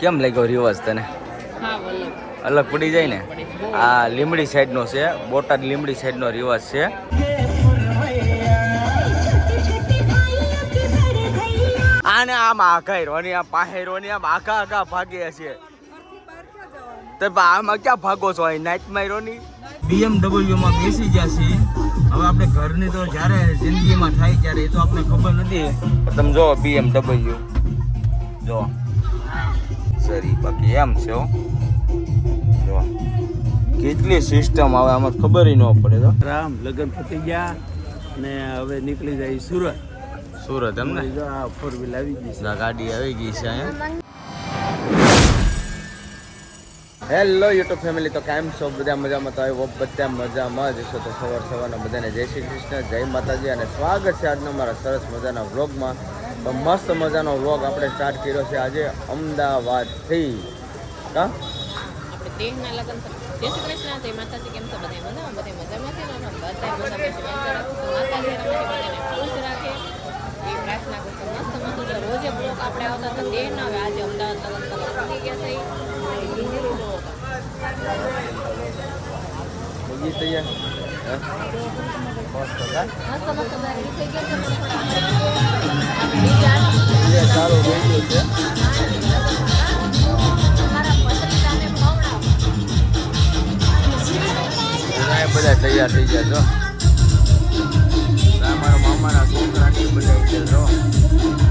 કેમ લાગ્યો રિવાજ તને? અલગ પડી જાય ને? આ લીમડી સાઈડનો છે બોટાદ લીમડી સાઈડનો રિવાજ છે. આને આમ આઘા રોની આ પાસે રોની આમ આખા આખા ભાગે છે. તો આમાં ક્યાં ભાગો છો? અહીં નાઇટમાં રોની BMW માં બેસી ગયા છીએ. હવે આપણે ઘરની તો જ્યારે જિંદગીમાં થાય ત્યારે એ તો આપણે ખબર નથી. પણ તમે જો બીએમડબલ્યુ જો સરી બાકી એમ છે જો. કેટલી સિસ્ટમ આવે આમાં ખબર ન પડે તો. રામ લગ્ન પતી ગયા ને હવે નીકળી જાય સુરત. સુરત એમ ને? જો આ ફોર વ્હીલ આવી ગઈ છે. આ ગાડી આવી ગઈ છે અહીંયા. હેલો યુટ્યુબ ફેમિલી તો કાયમ છો? બધા મજામાં? તો આવ્યો બધા મજામાં જ છો તો સવાર સવારના બધાને જય શ્રી કૃષ્ણ જય માતાજી અને સ્વાગત છે આજના મારા સરસ મજાના વ્લોગમાં તો મસ્ત મજાનો વ્લોગ આપણે સ્ટાર્ટ કર્યો છે આજે અમદાવાદથી. કા? તૈયાર મસ્ત મસ્ત બધા તૈયાર થઈ ગયા છો. આ મારા મામાના છોકરા બધા છે.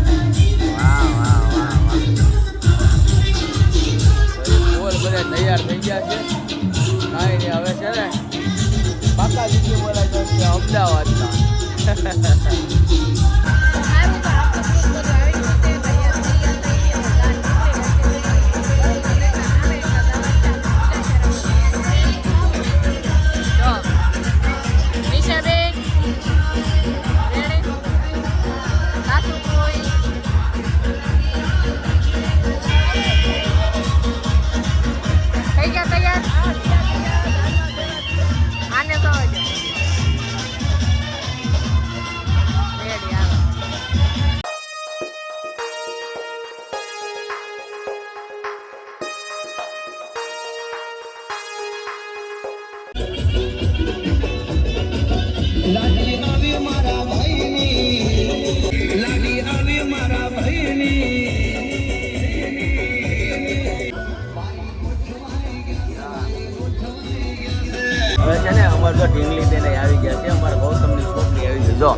હવે છે ને અમારે જો ઢીંગલી બેને આવી ગયા છે, અમારા ગૌતમની છોકરી આવી ગઈ જો.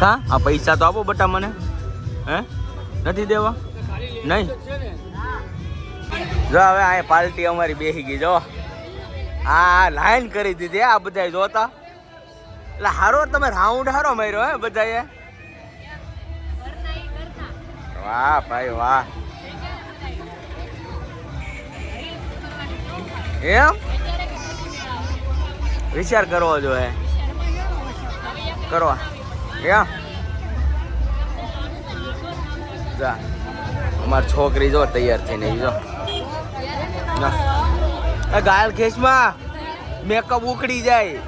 કા? આ પૈસા તો આપો બટા મને. હે? નથી દેવા? નહીં? જો હવે આ પાર્ટી અમારી બેસી ગઈ, જો. આ લાઈન કરી દીધી, આ બધા જોતા. એટલે હારો તમે રાઉન્ડ હારો માર્યો, હે બધાએ વાહ, ભાઈ, વાહ. એમ? વિચાર કરવો જોઈએ. કરવા. એમ? જા. અમારી છોકરી જો તૈયાર થઈને જો. ગાયલ ખેંચમાં મેકઅપ ઉખડી જાય.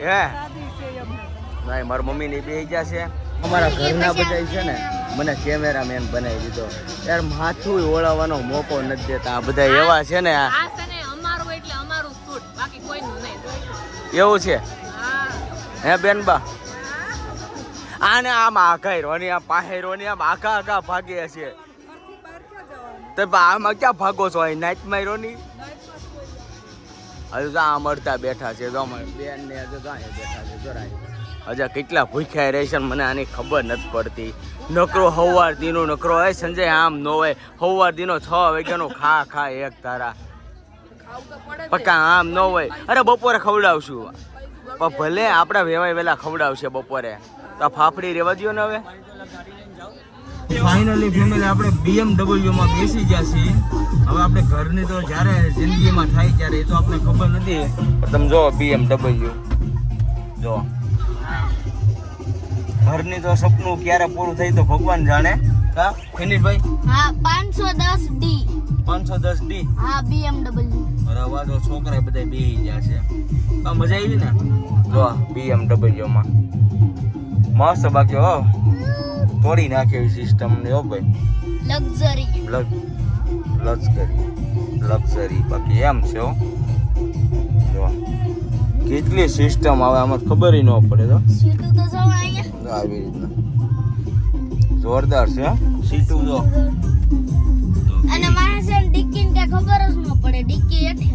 હે? ના મારી મમ્મી ની બે ગયા છે અમારા ઘરના બધા છે ને મને કેમેરામેન બનાવી દીધો. યાર માથું ઓળાવવાનો મોકો નથી દેતા. આ બધા એવા છે ને આ. આ એવું છે? હા. બેનબા આને આમ આઘા રોની આમ પાસે રોની આમ આઘા આઘા ભાગે છે. તો બા આમાં ક્યાં ભાગો છો? અહીં નાઇટમાં રોની હજુ તો આમ અડધા બેઠા છે. જો બેન ને હજુ બેઠા છે. જરાય હજા કેટલા ભૂખ્યા રહે છે ને મને આની ખબર નથી પડતી. નકરો હવાર દીનો નકરો હોય સંજય આમ નો હોય. હવાર દીનો છ વાગ્યાનો ખા ખા એક તારા. પક્કા આમ ન હોય. અરે બપોરે ખવડાવશું. પણ ભલે આપણા વેવાય વેલા ખવડાવશે બપોરે. તો ફાફડી રેવા દો ને હવે. ફાઇનલી ફેમિલી આપણે BMW માં બેસી ગયા છીએ. હવે આપણે ઘરની તો જ્યારે જિંદગીમાં થાય ત્યારે એ તો આપણે ખબર નથી. તમે જો BMW જો ઘરની તો સપનું ક્યારે પૂરું થઈ તો ભગવાન જાણે. કા ફિનિશભાઈ હા પાંચસો દસ ડી પાંચસો દસ ડી હા BMW અરે વાહ જો છોકરા બધા બેહી ગયા છે. આ મજા આવી ને? જો BMW માં. મસ્ત બાકી હો. તોડી નાખે એવી સિસ્ટમ ને હો ભાઈ. લક્ઝરી લક્ઝરી લક્ઝરી બાકી એમ છે હો. જો કેટલી સિસ્ટમ આવે આમાં ખબર ન પડે તો. આવી રીતના. જોરદાર છે સીટું જો. અને માણસે ડિક્કી ને ખબર જ ન પડે ડિક્કી હેઠે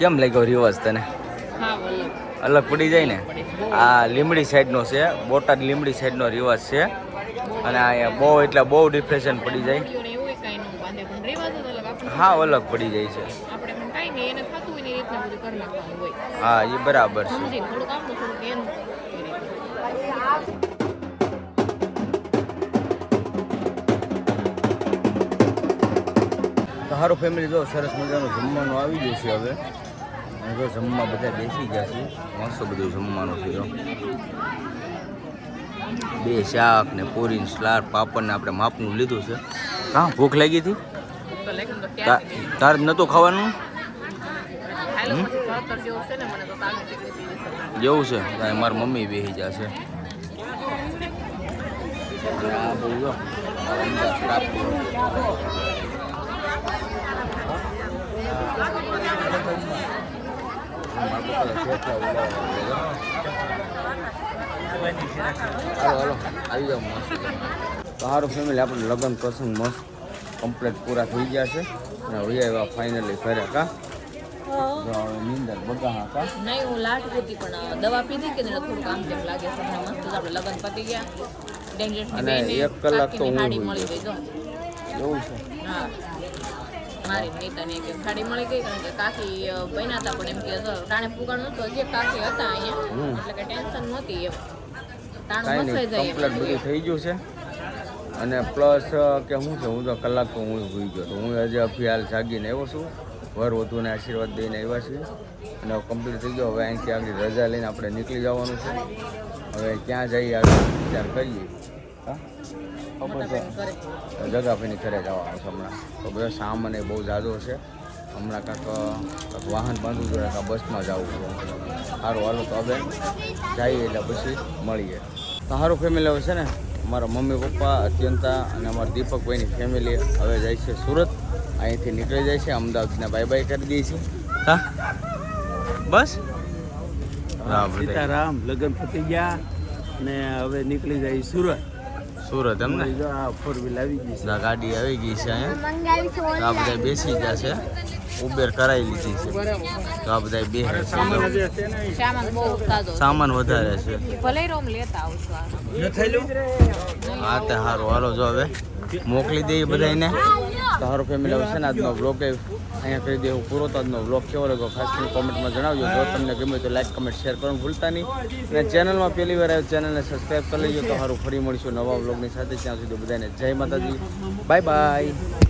કેમ લાગ્યો રિવાજ તને? અલગ. પડી જાય ને? આ લીમડી સાઈડનો છે બોટાદ લીમડી સાઈડનો રિવાજ છે. અને અહીંયા બહુ એટલે બહુ ડિપ્રેશન પડી જાય. હા અલગ પડી જાય છે. હા એ બરાબર છે. સારું ફેમિલી જો સરસ મજાનું જમવાનું આવી ગયું છે હવે. અને જો જમવા બધા બેસી ગયા છે મસ્ત બધું જમવાનું થયો બે શાક ને પૂરી સલાડ પાપડ ને આપણે માપનું લીધું છે. હા ભૂખ લાગી હતી? તાર લેકિન તો તા- ક્યાંથી નહીં. તારે નતું ખાવાનું? જેવું છે તો કાંઈ મારી મમ્મી બેસી જશે આ અમદાવાદ સ્ટાફ હાલો હાલો આવી જાઓ મસ્ત સારું ફેમિલી આપણે લગ્ન પ્રસંગ મસ્ત કમ્પ્લીટ પૂરા થઈ ગયા છે અને હવે એવા ફાઇનલી ફર્યા કા જો નીંદર બગા કા નહીં હું લાટ હતી પણ દવા પીધી કે એટલે થોડુંક આમ લાગે છે મસ્ત આપણે લગ્ન પતી ગયા અને એક કલાક તો હું એવું છે હા મારી નીતાની કે ખાડી મળી ગઈ કારણ કે કાકી બન્યા હતા પણ એમ કે રાણે પુગાણ નહોતું હજી કાકી હતા અહીંયા. એટલે કે ટેન્શન નહોતી એમ. મસાઈ જાય. બધું થઈ ગયું છે. અને પ્લસ કે હું છે હું તો કલાક તો હું ભૂઈ ગયો તો હું હજી અભિયાલ જાગીને આવ્યો છું. વર વધુને આશીર્વાદ દઈને આવ્યા છીએ. અને કમ્પ્લીટ થઈ ગયો. હવે અહીંથી આગળ રજા લઈને આપણે નીકળી જવાનું છે. હવે ક્યાં જઈએ આગળ વિચાર કરીએ. જગાભાઈની ઘરે જવાનું છે હમણાં. તો બધો સામાન અને બહુ ઝાઝો છે. હમણાં કાંક કાંક વાહન બાંધવું જોઈએ કાંક બસમાં જવું જોઈએ સારું હાલો તો હવે જઈએ એટલે પછી મળીએ. તો સારું ફેમિલી હવે છે ને અમારા મમ્મી પપ્પા અત્યંતા અને અમારા દીપકભાઈની ફેમિલી હવે જાય છે સુરત. અહીંથી નીકળી જાય છે અમદાવાદને બાય બાય કરી દઈએ છીએ. હા? બસ. સીતારામ લગ્ન પતી ગયા ને હવે નીકળી જાય સુરત. સુરત એમ ને? આ ફોર વ્હીલ આવી ગઈ છે. ગાડી આવી ગઈ છે અહીંયા. તો આ બધા બેસી ગયા છે. ઉબેર કરાવી લીધી છે. તો આ બધા બે. સામાન જે છે ને એ. સામાન બહુ સાદો છે. સામાન વધારે છે. ભલે રોમ લેતા આવશું આ. હા તે સારું હાલો જો હવે. મોકલી દઈએ બધાને તો સારું ફેમિલી આવશે ને આજનો બ્લોગ અહીંયા કરી દેવું પૂરો તો આજનો બ્લોગ કેવો લાગ્યો? ખાસ કરીને કોમેન્ટમાં જણાવજો. જો તમને ગમે તો લાઈક કમેન્ટ શેર કરવાનું ભૂલતા નહીં. અને ચેનલમાં પહેલી વાર આવ્યો ચેનલને સબસ્ક્રાઈબ કરી લેજો તો સારું ફરી મળીશું નવા બ્લોગની સાથે. ત્યાં સુધી બધાને જય માતાજી. Bye bye